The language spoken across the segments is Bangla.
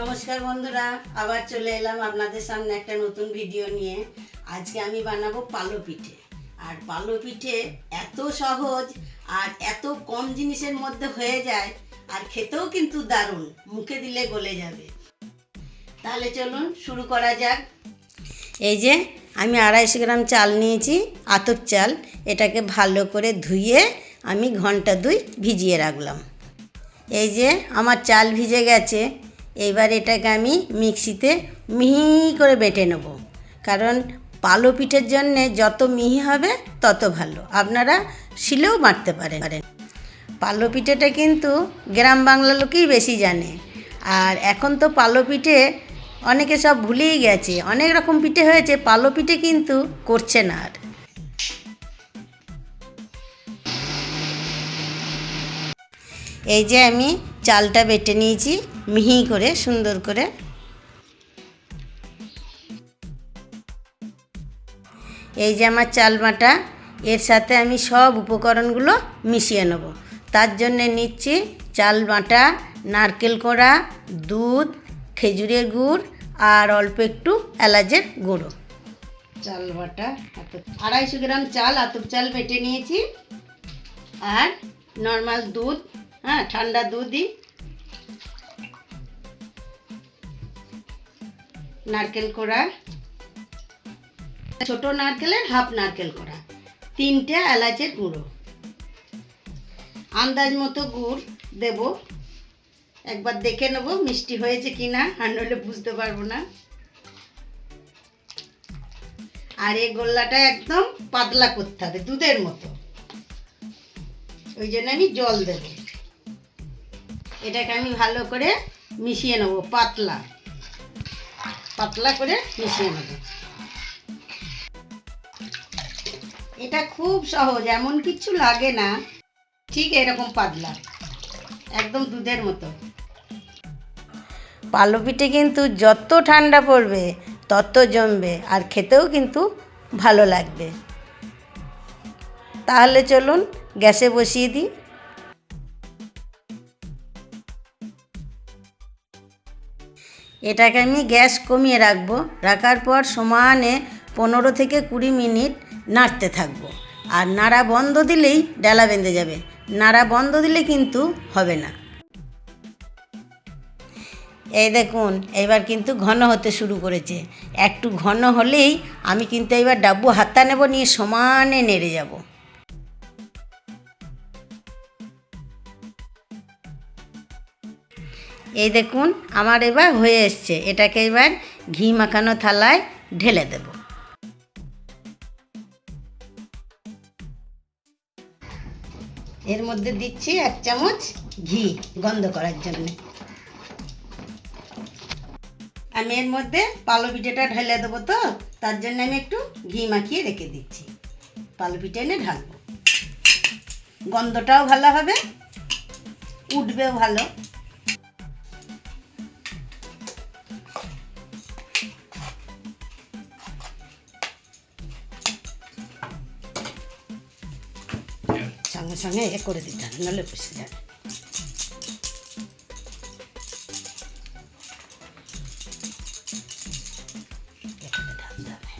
নমস্কার বন্ধুরা, আবার চলে এলাম আপনাদের সামনে একটা নতুন ভিডিও নিয়ে। আজকে আমি বানাবো পালো পিঠে আর পালো পিঠে এত সহজ আর এত কম জিনিসের মধ্যে হয়ে যায়, আর খেতেও কিন্তু দারুণ, মুখে দিলে গলে যাবে। তাহলে চলুন শুরু করা যাক। এই যে আমি আড়াইশো গ্রাম চাল নিয়েছি, আতপ চাল। এটাকে ভালো করে ধুয়ে আমি ঘণ্টা দুই ভিজিয়ে রাখলাম। এই যে আমার চাল ভিজে গেছে। এইবার এটাকে আমি মিক্সিতে মিহি করে বেটে নেব। কারণ পালো পিঠের জন্যে যত মিহি হবে তত ভালো। আপনারা শিলেও বাটতে পারেন। পালো পিঠেটা কিন্তু গ্রাম বাংলা লোকেই বেশি জানে। আর এখন তো পালো পিঠে অনেকে সব ভুলেই গেছে। অনেক রকম পিঠে হয়েছে, পালো পিঠে কিন্তু করছে না আর। এই যে আমি চালটা বেটে নিয়েছি, মিহি করে, সুন্দর করে। এই যে আমার চাল বাটা, এর সাথে আমি সব উপকরণগুলো মিশিয়ে নেব। তার জন্যে নিচ্ছি চাল বাটা, নারকেল কোড়া, দুধ, খেজুরের গুড় আর অল্প একটু এলাচের গুঁড়ো। চাল বাটা আড়াইশো গ্রাম চাল, আতপ চাল বেটে নিয়েছি। আর নর্মাল দুধ হ্যাঁ ঠান্ডা দুধই। নারকেল কোড়া। ছোট নারকেলের, হাফ নারকেল কোড়া। তিনটে এলাচের গুঁড়ো। আন্দাজ মতো গুড় দেব। একবার দেখে নেব মিষ্টি হয়েছে কি না আর নইলে বুঝতে পারব না। আর এই গোল্লাটা একদম পাতলা করতে হবে, দুধের মতো। ওই জন্য আমি জল দেব। এটাকে আমি ভালো করে মিশিয়ে নেব, পাতলা। পাতলা করে মিশিয়ে নেব। এটা খুব সহজ, এমন কিছু লাগে না। ঠিক এরকম পাতলা, একদম দুধের মতো। পালো পিঠে কিন্তু যত ঠান্ডা পড়বে, তত জমবে, আর খেতেও কিন্তু ভালো লাগবে। তাহলে চলুন গ্যাসে বসিয়ে দিই। এটাকে আমি গ্যাস কমিয়ে রাখব। রাখার পর সমানে পনেরো থেকে কুড়ি মিনিট নাড়তে থাকব। আর নাড়া বন্ধ দিলেই ডালা বেঁধে যাবে। নাড়া বন্ধ দিলে কিন্তু হবে না। এই দেখুন এবার কিন্তু ঘন হতে শুরু করেছে। একটু ঘন হলেই আমি কিন্তু এবার ডাব্বু হাতা নেব, নিয়ে সমানে নেড়ে যাব। এই দেখুন, আমার এবার হয়ে এসছে। এটাকে এবার ঘি মাখানো থালায় ঢেলে দেব। এর মধ্যে দিচ্ছি এক চামচ ঘি গন্ধ করার জন্য। আমি এর মধ্যে পালো পিঠেটা ঢেলে দেবো তো, তার জন্য আমি একটু ঘি মাখিয়ে রেখে দিচ্ছি। পালো পিঠে এনে ঢালবো। গন্ধটাও ভালো হবে, উঠবেও ভালো। সঙ্গে সঙ্গে এ করে দিতে হবে নাহলে বসে যাবে এখানে ঢালতে হবে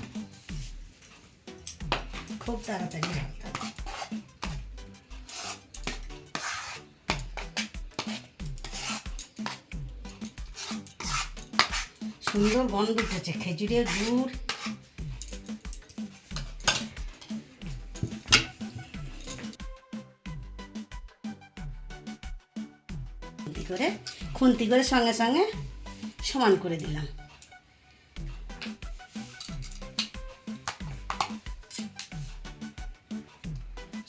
খুব তাড়াতাড়ি ঢালতে হবে সুন্দর গন্ধ উঠেছে খেজুরের গুড় খুন্তি করে খুন্তি করে সঙ্গে সঙ্গে সমান করে দিলাম।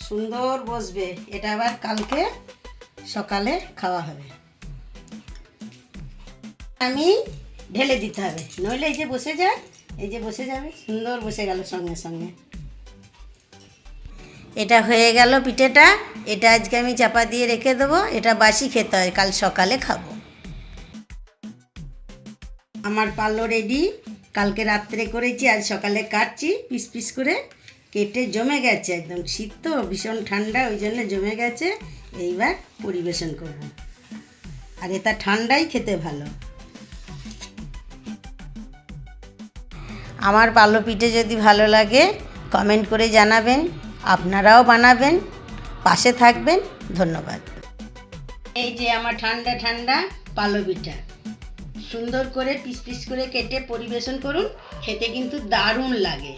সুন্দর বসবে, এটা আবার কালকে সকালে খাওয়া হবে। আমি ঢেলে দিতে হবে, নইলে এই যে বসে যায়, এই যে বসে যাবে, সুন্দর বসে গেল সঙ্গে সঙ্গে। এটা হয়ে গেল পিঠেটা, এটা আজকে আমি চাপা দিয়ে রেখে দেবো, এটা বাসি খেতে হয়, কাল সকালে খাব। আমার পাল্লো রেডি, কালকে রাত্রে করেছি, আজ সকালে কাটছি, পিস পিস করে, কেটে জমে গেছে একদম। শীত তো, ভীষণ ঠান্ডা, ওই জন্য জমে গেছে, এইবার পরিবেশন করব। আর এটা ঠান্ডাই খেতে ভালো। আমার পাল্লো পিঠে যদি ভালো লাগে কমেন্ট করে জানাবেন। আপনারাও বানাবেন, পাশে থাকবেন, ধন্যবাদ। এই যে আমার ঠান্ডা ঠান্ডা পালবিটা, সুন্দর করে পিস পিস করে কেটে পরিবেশন করুন, খেতে কিন্তু দারুণ লাগে।